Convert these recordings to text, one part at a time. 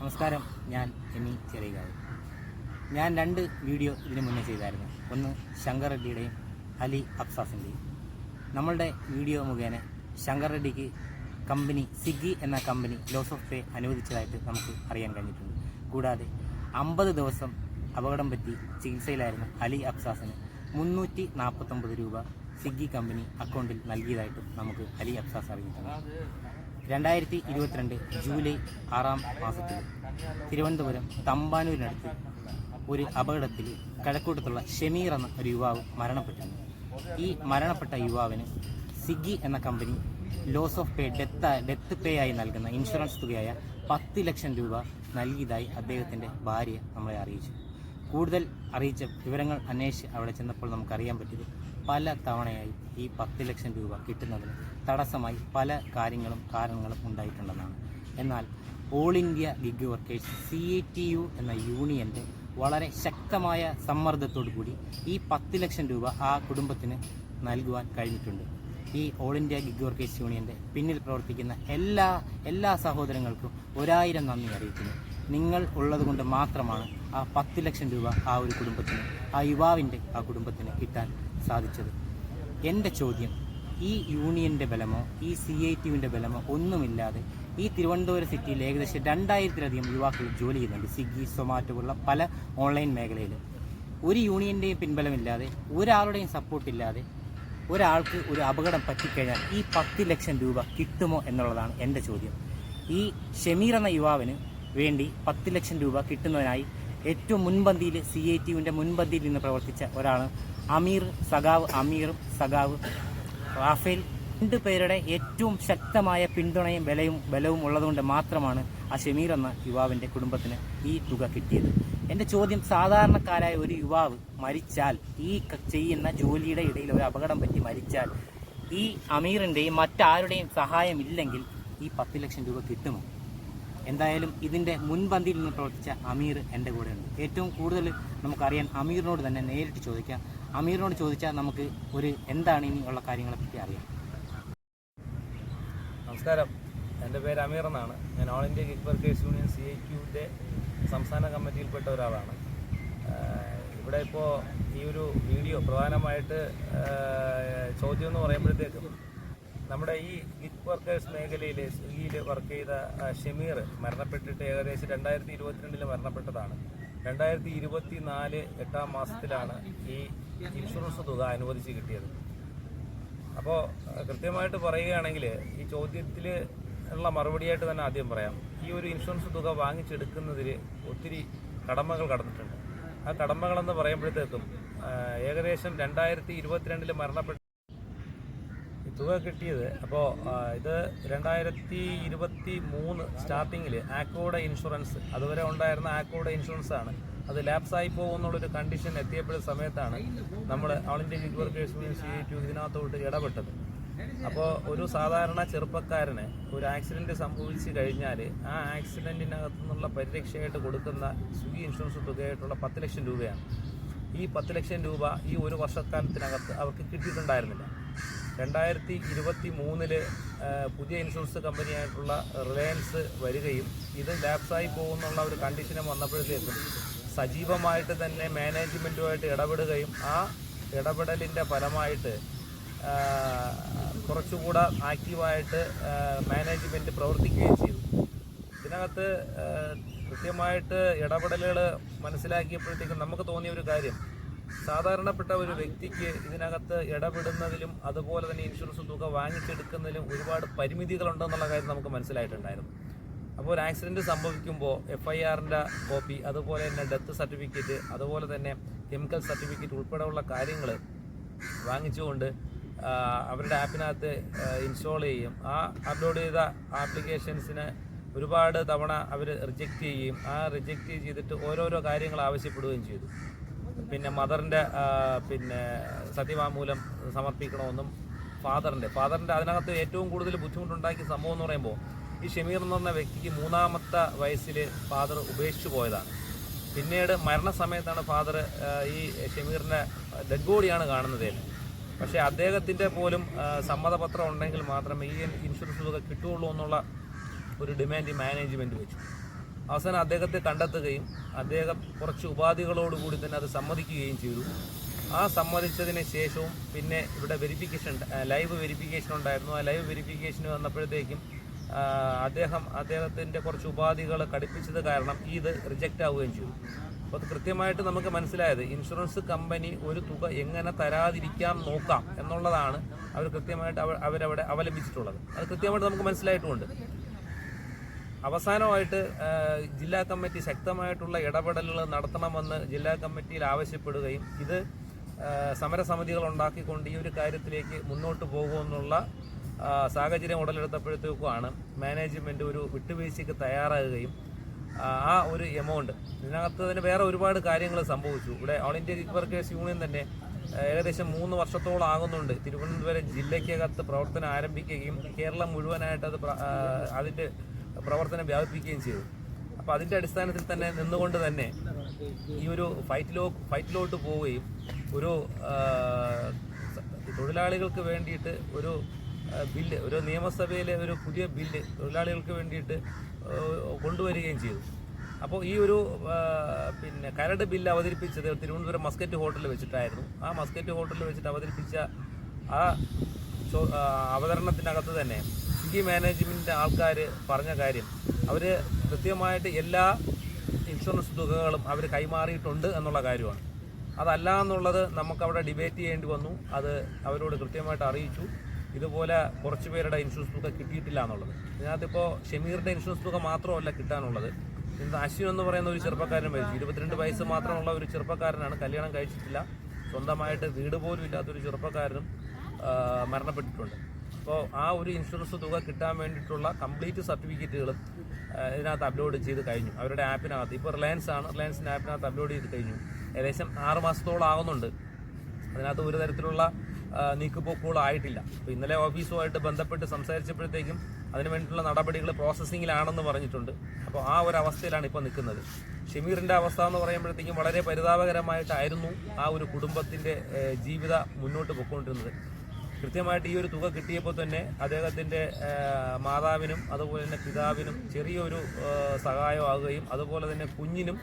നമസ്കാരം ഞാൻ എമി ചെറിയകാവ്. ഞാൻ രണ്ട് വീഡിയോ ഇതിനു മുന്നേ ചെയ്തായിരുന്നു. ഒന്ന് ശങ്കർ റെഡ്ഡിയുടെയും അലി അബ്സാസിന്റെയും നമ്മളുടെ വീഡിയോ മുഖേന ശങ്കർ റെഡ്ഡിക്ക് കമ്പനി സിഗ്ഗി എന്ന കമ്പനി ലോസ് ഓഫ് പേ അനുവദിച്ചതായിട്ട് നമുക്ക് അറിയാൻ കഴിഞ്ഞിട്ടുണ്ട്. കൂടാതെ അമ്പത് ദിവസം അപകടം പറ്റി ചികിത്സയിലായിരുന്ന അലി അബ്സാസിന് മുന്നൂറ്റി നാൽപ്പത്തൊമ്പത് രൂപ സിഗ്ഗി കമ്പനി അക്കൗണ്ടിൽ നൽകിയതായിട്ടും നമുക്ക് അലി അബ്സാസ് അറിയിച്ചിട്ടുണ്ട് രണ്ടായിരത്തി ഇരുപത്തിരണ്ട് ജൂലൈ ആറാം മാസത്തിൽ തിരുവനന്തപുരം തമ്പാനൂരിനടുത്ത് ഒരു അപകടത്തിൽ കഴക്കൂട്ടത്തുള്ള ഷമീർ എന്ന ഒരു യുവാവ് മരണപ്പെട്ടു. ഈ മരണപ്പെട്ട യുവാവിന് സിഗി എന്ന company loss of pay death death pay ആയി നൽകുന്ന ഇൻഷുറൻസ് തുകയായ പത്ത് ലക്ഷം രൂപ നൽകിയതായി അദ്ദേഹത്തിന്റെ ഭാര്യ നമ്മളെ അറിയിച്ചു. കൂടുതൽ അറിയിച്ച വിവരങ്ങൾ അന്വേഷിച്ച് അവിടെ ചെന്നപ്പോൾ നമുക്കറിയാൻ പറ്റിയത് പല തവണയായി ഈ പത്ത് ലക്ഷം രൂപ കിട്ടുന്നതിന് തടസ്സമായി പല കാര്യങ്ങളും കാരണങ്ങളും ഉണ്ടായിട്ടുണ്ടെന്നാണ്. എന്നാൽ all India gig workers C A T U എന്ന യൂണിയന്റെ വളരെ ശക്തമായ സമ്മർദ്ദത്തോടു കൂടി ഈ പത്ത് ലക്ഷം രൂപ ആ കുടുംബത്തിന് നൽകുവാൻ കഴിഞ്ഞിട്ടുണ്ട്. ഈ ഓൾ ഇന്ത്യ ഗിഗ് വർക്കേഴ്സ് യൂണിയന്റെ പിന്നിൽ പ്രവർത്തിക്കുന്ന എല്ലാ എല്ലാ സഹോദരങ്ങൾക്കും ഒരായിരം നന്ദി അറിയിക്കുന്നു. നിങ്ങൾ ഉള്ളതുകൊണ്ട് മാത്രമാണ് ആ പത്ത് ലക്ഷം രൂപ ആ ഒരു കുടുംബത്തിന് ആ യുവാവിന്റെ ആ കുടുംബത്തിന് കിട്ടാൻ സാധിച്ചത്. എന്റെ ചോദ്യം ഈ യൂണിയന്റെ ബലമോ ഈ സി ഐ ടിയുവിന്റെ ബലമോ ഒന്നുമില്ലാതെ ഈ തിരുവനന്തപുരം സിറ്റിയിൽ ഏകദേശം രണ്ടായിരത്തിലധികം യുവാക്കൾ ജോലി ചെയ്യുന്നുണ്ട്. സ്വിഗ്ഗി സൊമാറ്റോ പോലുള്ള പല ഓൺലൈൻ മേഖലയിൽ ഒരു യൂണിയന്റെയും പിൻബലമില്ലാതെ ഒരാളുടെയും സപ്പോർട്ടില്ലാതെ ഒരാൾക്ക് ഒരു അപകടം പറ്റിക്കഴിഞ്ഞാൽ ഈ പത്ത് ലക്ഷം രൂപ കിട്ടുമോ എന്നുള്ളതാണ് എന്റെ ചോദ്യം. ഈ ഷമീർ എന്ന യുവാവിന് വേണ്ടി പത്ത് ലക്ഷം രൂപ കിട്ടുന്നതിനായി ഏറ്റവും മുൻപന്തിയിൽ സി ഐ ടിയുവിന്റെ മുൻപന്തിയിൽ നിന്ന് പ്രവർത്തിച്ച ഒരാളാണ് അമീർ സഖാവ് അമീറും സഖാവ് റാഫേൽ രണ്ട് പേരുടെ ഏറ്റവും ശക്തമായ പിന്തുണയും ബലയും ബലവും ഉള്ളതുകൊണ്ട് മാത്രമാണ് ആ ഷമീർ എന്ന യുവാവിന്റെ കുടുംബത്തിന് ഈ തുക കിട്ടിയത്. എന്റെ ചോദ്യം സാധാരണക്കാരായ ഒരു യുവാവ് മരിച്ചാൽ ഈ ചെയ്യുന്ന ജോലിയുടെ ഇടയിൽ ഒരു അപകടം പറ്റി മരിച്ചാൽ ഈ അമീറിന്റെയും മറ്റാരുടെയും സഹായം ഇല്ലെങ്കിൽ ഈ പത്ത് ലക്ഷം രൂപ കിട്ടുമോ? എന്തായാലും ഇതിന്റെ മുൻപന്തിയിൽ നിന്ന് പ്രവർത്തിച്ച അമീർ എന്റെ കൂടെയുണ്ട്. ഏറ്റവും കൂടുതൽ നമുക്കറിയാൻ അമീറിനോട് തന്നെ നേരിട്ട് ചോദിക്കാം. അമീറിനോട് ചോദിച്ചാൽ നമുക്ക് ഒരു എന്താണ് ഇനി ഉള്ള കാര്യങ്ങളെ പറ്റി അറിയാം. നമസ്കാരം. എന്റെ പേര് അമീർ എന്നാണ്. ഞാൻ all India gig workers union C I ക്യുവിന്റെ സംസ്ഥാന കമ്മിറ്റിയിൽപ്പെട്ട ഒരാളാണ്. ഇവിടെ ഇപ്പോൾ ഈ ഒരു വീഡിയോ പ്രധാനമായിട്ട് ചോദ്യം എന്ന് പറയുമ്പോഴത്തേക്കും നമ്മുടെ ഈ ഗിഗ് വർക്കേഴ്സ് മേഖലയിൽ സ്വിഗ്ഗിയിൽ വർക്ക് ചെയ്ത ഷമീർ മരണപ്പെട്ടിട്ട് ഏകദേശം രണ്ടായിരത്തി ഇരുപത്തിരണ്ടിൽ മരണപ്പെട്ടതാണ്. രണ്ടായിരത്തി ഇരുപത്തി നാല് എട്ടാം മാസത്തിലാണ് ഈ ഇൻഷുറൻസ് തുക അനുവദിച്ച് കിട്ടിയത്. അപ്പോൾ കൃത്യമായിട്ട് പറയുകയാണെങ്കിൽ ഈ ചോദ്യത്തിൽ ഉള്ള മറുപടിയായിട്ട് തന്നെ ആദ്യം പറയാം. ഈ ഒരു ഇൻഷുറൻസ് തുക വാങ്ങിച്ചെടുക്കുന്നതിൽ ഒത്തിരി കടമകൾ കടന്നിട്ടുണ്ട്. ആ കടമകളെന്ന് പറയുമ്പോഴത്തേക്കും ഏകദേശം രണ്ടായിരത്തി ഇരുപത്തിരണ്ടിൽ മരണപ്പെട്ട ഈ തുക കിട്ടിയത് അപ്പോൾ ഇത് രണ്ടായിരത്തി ഇരുപത്തി മൂന്ന് സ്റ്റാർട്ടിങ്ങിൽ ആക്കോയുടെ ഇൻഷുറൻസ് അതുവരെ ഉണ്ടായിരുന്ന ആക്കോയുടെ ഇൻഷുറൻസ് ആണ് അത് ലാപ്സായി പോകുന്നുള്ളൊരു കണ്ടീഷൻ എത്തിയപ്പോഴ സമയത്താണ് നമ്മൾ all India gig workers union C I T U ഇതിനകത്തോട്ട് ഇടപെട്ടത്. അപ്പോൾ ഒരു സാധാരണ ചെറുപ്പക്കാരന് ഒരു ആക്സിഡന്റ് സംഭവിച്ചു കഴിഞ്ഞാൽ ആ ആക്സിഡന്റിനകത്തു നിന്നുള്ള പരിരക്ഷയായിട്ട് കൊടുക്കുന്ന സ്വിഗ്ഗി ഇൻഷുറൻസ് തുകയായിട്ടുള്ള പത്ത് ലക്ഷം രൂപയാണ്. ഈ പത്ത് ലക്ഷം രൂപ ഈ ഒരു വർഷക്കാലത്തിനകത്ത് അവർക്ക് കിട്ടിയിട്ടുണ്ടായിരുന്നില്ല. രണ്ടായിരത്തി ഇരുപത്തി മൂന്നിൽ പുതിയ ഇൻഷുറൻസ് കമ്പനിയായിട്ടുള്ള റിലയൻസ് വരികയും ഇത് ലാപ്സായി പോകുന്നുള്ള ഒരു കണ്ടീഷനും വന്നപ്പോഴത്തേക്കും സജീവമായിട്ട് തന്നെ മാനേജ്മെന്റുമായിട്ട് ഇടപെടുകയും ആ ഇടപെടലിന്റെ ഫലമായിട്ട് കുറച്ചുകൂടെ ആക്റ്റീവായിട്ട് മാനേജ്മെന്റ് പ്രവർത്തിക്കുകയും ചെയ്തു. ഇതിനകത്ത് കൃത്യമായിട്ട് ഇടപെടലുകൾ മനസ്സിലാക്കിയപ്പോഴത്തേക്കും നമുക്ക് തോന്നിയ ഒരു കാര്യം സാധാരണപ്പെട്ട ഒരു വ്യക്തിക്ക് ഇതിനകത്ത് ഇടപെടുന്നതിലും അതുപോലെ തന്നെ ഇൻഷുറൻസ് തുക വാങ്ങിച്ചെടുക്കുന്നതിലും ഒരുപാട് പരിമിതികളുണ്ടെന്നുള്ള കാര്യം നമുക്ക് മനസ്സിലായിട്ടുണ്ടായിരുന്നു. അപ്പോൾ ഒരു ആക്സിഡന്റ് സംഭവിക്കുമ്പോൾ എഫ് ഐ ആറിന്റെ കോപ്പി അതുപോലെ തന്നെ ഡെത്ത് സർട്ടിഫിക്കറ്റ് അതുപോലെ തന്നെ കെമിക്കൽ സർട്ടിഫിക്കറ്റ് ഉൾപ്പെടെയുള്ള കാര്യങ്ങൾ വാങ്ങിച്ചുകൊണ്ട് അവരുടെ ആപ്പിനകത്ത് ഇൻസ്റ്റാൾ ചെയ്യും. ആ അപ്ലോഡ് ചെയ്ത ആപ്ലിക്കേഷൻസിന് ഒരുപാട് തവണ അവർ റിജക്റ്റ് ചെയ്യുകയും ആ റിജക്റ്റ് ചെയ്തിട്ട് ഓരോരോ കാര്യങ്ങൾ ആവശ്യപ്പെടുകയും ചെയ്തു. പിന്നെ മദറിന്റെ പിന്നെ സത്യവാങ്മൂലം സമർപ്പിക്കണമെന്നും ഫാദറിന്റെ ഫാദറിന്റെ അതിനകത്ത് ഏറ്റവും കൂടുതൽ ബുദ്ധിമുട്ടുണ്ടാക്കിയ സംഭവം എന്ന് പറയുമ്പോൾ ഈ ഷമീർ എന്ന് പറഞ്ഞ വ്യക്തിക്ക് മൂന്നാമത്തെ വയസ്സിൽ ഫാദർ ഉപേക്ഷിച്ചു പോയതാണ്. പിന്നീട് മരണസമയത്താണ് ഫാദർ ഈ ഷമീറിനെ ഡെഡ് ബോഡിയാണ് കാണുന്നത്. പക്ഷേ അദ്ദേഹത്തിന്റെ പോലും സമ്മതപത്രം ഉണ്ടെങ്കിൽ മാത്രമേ ഈ ഇൻഷുറൻസ് തുക കിട്ടുകയുള്ളൂ എന്നുള്ള ഒരു ഡിമാൻഡ് ഈ മാനേജ്മെന്റ് വെച്ചു. അവസാനം അദ്ദേഹത്തെ കണ്ടെത്തുകയും അദ്ദേഹം കുറച്ച് ഉപാധികളോടുകൂടി തന്നെ അത് സമ്മതിക്കുകയും ചെയ്തു. ആ സമ്മതിച്ചതിന് ശേഷവും പിന്നെ ഇവിടെ വെരിഫിക്കേഷൻ ലൈവ് വെരിഫിക്കേഷൻ ഉണ്ടായിരുന്നു. ആ ലൈവ് വെരിഫിക്കേഷൻ വന്നപ്പോഴത്തേക്കും അദ്ദേഹം അദ്ദേഹത്തിന്റെ കുറച്ച് ഉപാധികൾ കടുപ്പിച്ചത് കാരണം ഇത് റിജക്റ്റ് ആവുകയും ചെയ്തു. അപ്പോൾ കൃത്യമായിട്ട് നമുക്ക് മനസ്സിലായത് ഇൻഷുറൻസ് കമ്പനി ഒരു തുക എങ്ങനെ തരാതിരിക്കാൻ നോക്കാം എന്നുള്ളതാണ് അവർ കൃത്യമായിട്ട് അവർ അവരവിടെ അവലംബിച്ചിട്ടുള്ളത്. അത് കൃത്യമായിട്ട് നമുക്ക് മനസ്സിലായിട്ടുമുണ്ട് അവസാനമായിട്ട് ജില്ലാ കമ്മിറ്റി ശക്തമായിട്ടുള്ള ഇടപെടലുകൾ നടത്തണമെന്ന് ജില്ലാ കമ്മിറ്റിയിൽ ആവശ്യപ്പെടുകയും ഇത് സമരസമിതികൾ ഉണ്ടാക്കിക്കൊണ്ട് ഈ ഒരു കാര്യത്തിലേക്ക് മുന്നോട്ട് പോകുമെന്നുള്ള സാഹചര്യം ഉടലെടുത്തപ്പോഴത്തേക്കുമാണ് മാനേജ്മെന്റ് ഒരു വിട്ടുവീഴ്ചയ്ക്ക് തയ്യാറാകുകയും ആ, ഒരു എമൗണ്ട് ഇതിനകത്ത് തന്നെ വേറെ ഒരുപാട് കാര്യങ്ങൾ സംഭവിച്ചു. ഇവിടെ all India gig workers union തന്നെ ഏകദേശം മൂന്ന് വർഷത്തോളം ആകുന്നുണ്ട്. തിരുവനന്തപുരം ജില്ലയ്ക്കകത്ത് പ്രവർത്തനം ആരംഭിക്കുകയും കേരളം മുഴുവനായിട്ട് അത് അതിന്റെ പ്രവർത്തനം വ്യാപിപ്പിക്കുകയും ചെയ്തു. അപ്പോൾ അതിന്റെ അടിസ്ഥാനത്തിൽ തന്നെ നിന്നുകൊണ്ട് തന്നെ ഈ ഒരു ഫൈറ്റിലോ ഫൈറ്റിലോട്ട് പോവുകയും ഒരു തൊഴിലാളികൾക്ക് വേണ്ടിയിട്ട് ഒരു ബില്ല് ഒരു നിയമസഭയിലെ ഒരു പുതിയ ബില്ല് തൊഴിലാളികൾക്ക് വേണ്ടിയിട്ട് കൊണ്ടുവരികയും ചെയ്തു. അപ്പോൾ ഈ ഒരു പിന്നെ കരട് ബില്ല് അവതരിപ്പിച്ചത് തിരുവനന്തപുരം മസ്കറ്റ് ഹോട്ടലിൽ വെച്ചിട്ടായിരുന്നു. ആ മസ്കറ്റ് ഹോട്ടലിൽ വെച്ചിട്ട് അവതരിപ്പിച്ച ആ അവതരണത്തിനകത്ത് തന്നെ സിറ്റി മാനേജ്മെന്റ് ആൾക്കാർ പറഞ്ഞ കാര്യം അവർ കൃത്യമായിട്ട് എല്ലാ ഇൻഷുറൻസ് തുകകളും അവർ കൈമാറിയിട്ടുണ്ട് എന്നുള്ള കാര്യമാണ്. അതല്ല എന്നുള്ളത് നമുക്കവിടെ ഡിബേറ്റ് ചെയ്യേണ്ടി വന്നു. അത് അവരോട് കൃത്യമായിട്ട് അറിയിച്ചു. ഇതുപോലെ കുറച്ച് പേരുടെ ഇൻഷുറൻസ് തുക കിട്ടിയിട്ടില്ല എന്നുള്ളത്. ഇതിനകത്തിപ്പോൾ ഷമീറിന്റെ ഇൻഷുറൻസ് തുക മാത്രമല്ല കിട്ടാനുള്ളത്. ഇന്ന് അശ്വിൻ എന്ന് പറയുന്ന ഒരു ചെറുപ്പക്കാരൻ മരിച്ചു. ഇരുപത്തിരണ്ട് വയസ്സ് മാത്രമുള്ള ഒരു ചെറുപ്പക്കാരനാണ് കല്യാണം കഴിച്ചിട്ടില്ല. സ്വന്തമായിട്ട് വീട് പോലും ഇല്ലാത്തൊരു ചെറുപ്പക്കാരനും മരണപ്പെട്ടിട്ടുണ്ട്. അപ്പോൾ ആ ഒരു ഇൻഷുറൻസ് തുക കിട്ടാൻ വേണ്ടിയിട്ടുള്ള കംപ്ലീറ്റ് സർട്ടിഫിക്കറ്റുകൾ ഇതിനകത്ത് അപ്ലോഡ് ചെയ്ത് കഴിഞ്ഞു. അവരുടെ ആപ്പിനകത്ത് ഇപ്പോൾ റിലയൻസ് ആണ്. റിലയൻസിന്റെ ആപ്പിനകത്ത് അപ്ലോഡ് ചെയ്ത് കഴിഞ്ഞു. ഏകദേശം ആറ് മാസത്തോളം ആകുന്നുണ്ട് അതിനകത്ത് ഒരു തരത്തിലുള്ള ആ, നീക്കുപോക്കുകളും ആയിട്ടില്ല അപ്പോൾ ഇന്നലെ ഓഫീസുമായിട്ട് ബന്ധപ്പെട്ട് സംസാരിച്ചപ്പോഴത്തേക്കും അതിന് വേണ്ടിയിട്ടുള്ള നടപടികൾ പ്രോസസ്സിങ്ങിലാണെന്ന് പറഞ്ഞിട്ടുണ്ട്. അപ്പോൾ ആ ഒരു അവസ്ഥയിലാണ് ഇപ്പോൾ നിൽക്കുന്നത്. ഷമീറിന്റെ അവസ്ഥ എന്ന് പറയുമ്പോഴത്തേക്കും വളരെ പരിതാപകരമായിട്ടായിരുന്നു ആ ഒരു കുടുംബത്തിന്റെ ജീവിത മുന്നോട്ട് പൊയ്ക്കൊണ്ടിരുന്നത്. കൃത്യമായിട്ട് ഈ ഒരു തുക കിട്ടിയപ്പോൾ തന്നെ അദ്ദേഹത്തിന്റെ മാതാവിനും അതുപോലെ തന്നെ പിതാവിനും ചെറിയൊരു സഹായമാകുകയും അതുപോലെ തന്നെ കുഞ്ഞിനും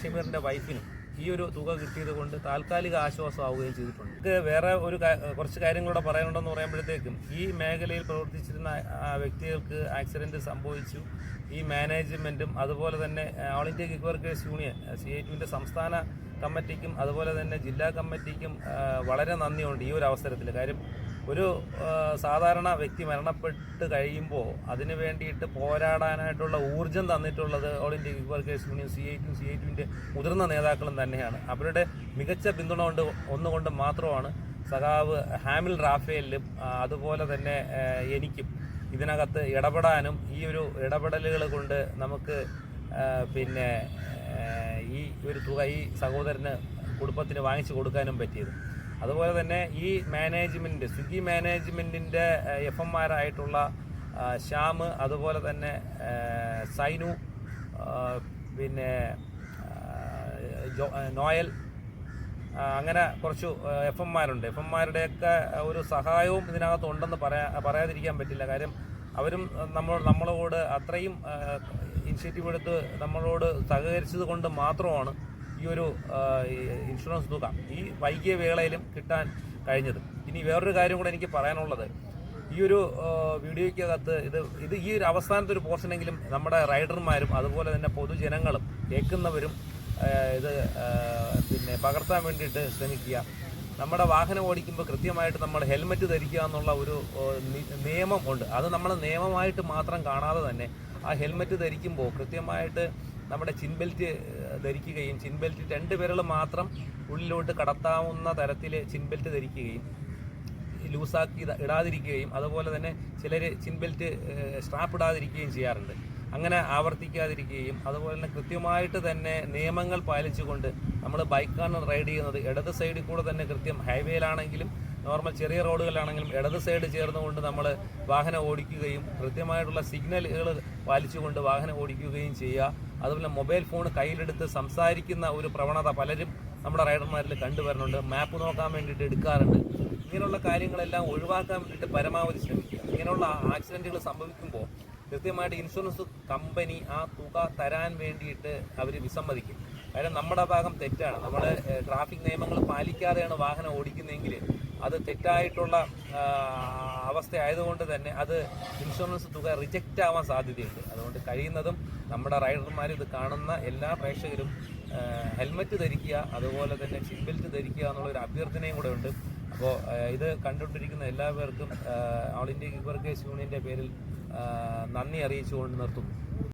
ഷമീറിന്റെ വൈഫിനും ഈ ഒരു തുക കിട്ടിയത് കൊണ്ട് താൽക്കാലിക ആശ്വാസമാവുകയും ചെയ്തിട്ടുണ്ട്. ഇത് വേറെ ഒരു കുറച്ച് കാര്യങ്ങളൂടെ പറയാനുണ്ടെന്ന് പറയുമ്പോഴത്തേക്കും ഈ മേഖലയിൽ പ്രവർത്തിച്ചിരുന്ന വ്യക്തികൾക്ക് ആക്സിഡന്റ് സംഭവിച്ചു. ഈ മാനേജ്മെന്റും അതുപോലെ തന്നെ all India gig workers union C I ടുവിന്റെ സംസ്ഥാന കമ്മിറ്റിക്കും അതുപോലെ തന്നെ ജില്ലാ കമ്മിറ്റിക്കും വളരെ നന്ദിയുണ്ട് ഈ ഒരു അവസരത്തിൽ കാര്യം ഒരു സാധാരണ വ്യക്തി മരണപ്പെട്ട് കഴിയുമ്പോൾ അതിന് വേണ്ടിയിട്ട് പോരാടാനായിട്ടുള്ള ഊർജം തന്നിട്ടുള്ളത് all India gig workers union C I T U C I ടുവിന്റെ മുതിർന്ന നേതാക്കളും തന്നെയാണ്. അവരുടെ മികച്ച പിന്തുണ കൊണ്ട് ഒന്നുകൊണ്ട് മാത്രമാണ് സഖാവ് ഹാമിൽ റാഫേലിലും അതുപോലെ തന്നെ എനിക്കും ഇതിനകത്ത് ഇടപെടാനും ഈ ഒരു ഇടപെടലുകൾ കൊണ്ട് നമുക്ക് പിന്നെ ഈ ഒരു തുക ഈ സഹോദരന് കുടുംബത്തിന് വാങ്ങിച്ചു കൊടുക്കാനും പറ്റിയത്. അതുപോലെ തന്നെ ഈ മാനേജ്മെന്റ് സ്വിഗ്ഗി മാനേജ്മെന്റിന്റെ എഫ് എംമാരായിട്ടുള്ള ശ്യാം അതുപോലെ തന്നെ സൈനു പിന്നെ നോയൽ അങ്ങനെ കുറച്ച് എഫ് എംമാരുണ്ട് എഫ് എംമാരുടെയൊക്കെ ഒരു സഹായവും ഇതിനകത്ത് ഉണ്ടെന്ന് പറയാ പറയാതിരിക്കാൻ പറ്റില്ല. കാര്യം അവരും നമ്മൾ നമ്മളോട് അത്രയും ഇനിഷ്യേറ്റീവ് എടുത്ത് നമ്മളോട് സഹകരിച്ചത് കൊണ്ട് മാത്രമാണ് ഈ ഒരു ഇൻഷുറൻസ് തുക ഈ വൈകിയ വേളയിലും കിട്ടാൻ കഴിഞ്ഞത്. ഇനി വേറൊരു കാര്യം കൂടെ എനിക്ക് പറയാനുള്ളത്. ഈ ഒരു വീഡിയോയ്ക്കകത്ത് ഇത് ഇത് ഈ ഒരു അവസാനത്തെ ഒരു പോർഷനെങ്കിലും നമ്മുടെ റൈഡർമാരും അതുപോലെ തന്നെ പൊതുജനങ്ങളും കേൾക്കുന്നവരും ഇത് പിന്നെ പകർത്താൻ വേണ്ടിയിട്ട് ശ്രമിക്കുക. നമ്മുടെ വാഹനം ഓടിക്കുമ്പോൾ കൃത്യമായിട്ട് നമ്മൾ ഹെൽമെറ്റ് ധരിക്കുക എന്നുള്ള ഒരു നിയമം ഉണ്ട്. അത് നമ്മൾ നിയമമായിട്ട് മാത്രം കാണാതെ തന്നെ ആ ഹെൽമെറ്റ് ധരിക്കുമ്പോൾ കൃത്യമായിട്ട് നമ്മുടെ ചിൻബെൽറ്റ് ധരിക്കുകയും ചിൻബെൽറ്റ് രണ്ട് വിരൽ മാത്രം ഉള്ളിലോട്ട് കടത്താവുന്ന തരത്തിൽ ചിൻബെൽറ്റ് ധരിക്കുകയും ലൂസാക്കി ഇടാതിരിക്കുകയും അതുപോലെ തന്നെ ചിലർ ചിൻബെൽറ്റ് സ്ട്രാപ്പ് ഇടാതിരിക്കുകയും ചെയ്യാറുണ്ട്. അങ്ങനെ ആവർത്തിക്കാതിരിക്കുകയും അതുപോലെ തന്നെ കൃത്യമായിട്ട് തന്നെ നിയമങ്ങൾ പാലിച്ചുകൊണ്ട് നമ്മൾ ബൈക്കാണ് റൈഡ് ചെയ്യുന്നത്. ഇടത് സൈഡിൽ കൂടെ തന്നെ കൃത്യം ഹൈവേയിലാണെങ്കിലും നോർമൽ ചെറിയ റോഡുകളിലാണെങ്കിലും ഇടത് സൈഡ് ചേർന്നുകൊണ്ട് നമ്മൾ വാഹനം ഓടിക്കുകയും കൃത്യമായിട്ടുള്ള സിഗ്നലുകൾ പാലിച്ചുകൊണ്ട് വാഹനം ഓടിക്കുകയും ചെയ്യുക. അതുപോലെ മൊബൈൽ ഫോൺ കയ്യിലെടുത്ത് സംസാരിക്കുന്ന ഒരു പ്രവണത പലരും നമ്മുടെ റൈഡർമാരിൽ കണ്ടുവരുന്നുണ്ട്. മാപ്പ് നോക്കാൻ വേണ്ടിയിട്ട് എടുക്കാറുണ്ട്. ഇങ്ങനെയുള്ള കാര്യങ്ങളെല്ലാം ഒഴിവാക്കാൻ വേണ്ടിയിട്ട് പരമാവധി ശ്രമിക്കുക. ഇങ്ങനെയുള്ള ആക്സിഡന്റുകൾ സംഭവിക്കുമ്പോൾ കൃത്യമായിട്ട് ഇൻഷുറൻസ് കമ്പനി ആ തുക തരാൻ വേണ്ടിയിട്ട് അവർ വിസമ്മതിക്കും. കാര്യം നമ്മുടെ ഭാഗം തെറ്റാണ്. നമ്മൾ ട്രാഫിക് നിയമങ്ങൾ പാലിക്കാതെയാണ് വാഹനം ഓടിക്കുന്നതെങ്കിൽ അത് തെറ്റായിട്ടുള്ള അവസ്ഥ ആയതുകൊണ്ട് തന്നെ അത് ഇൻഷുറൻസ് തുക റിജക്റ്റ് ആവാൻ സാധ്യതയുണ്ട്. അതുകൊണ്ട് കഴിയുന്നതും നമ്മുടെ റൈഡർമാർ ഇത് കാണുന്ന എല്ലാ പ്രേക്ഷകരും ഹെൽമറ്റ് ധരിക്കുക അതുപോലെ തന്നെ സീറ്റ് ബെൽറ്റ് ധരിക്കുക എന്നുള്ളൊരു അഭ്യർത്ഥനയും കൂടെ ഉണ്ട്. അപ്പോൾ ഇത് കണ്ടുകൊണ്ടിരിക്കുന്ന എല്ലാ പേർക്കും ഓൾ ഇന്ത്യ വർക്കേഴ്സ് യൂണിയന്റെ പേരിൽ നന്ദി അറിയിച്ചുകൊണ്ട് നിർത്തുന്നു.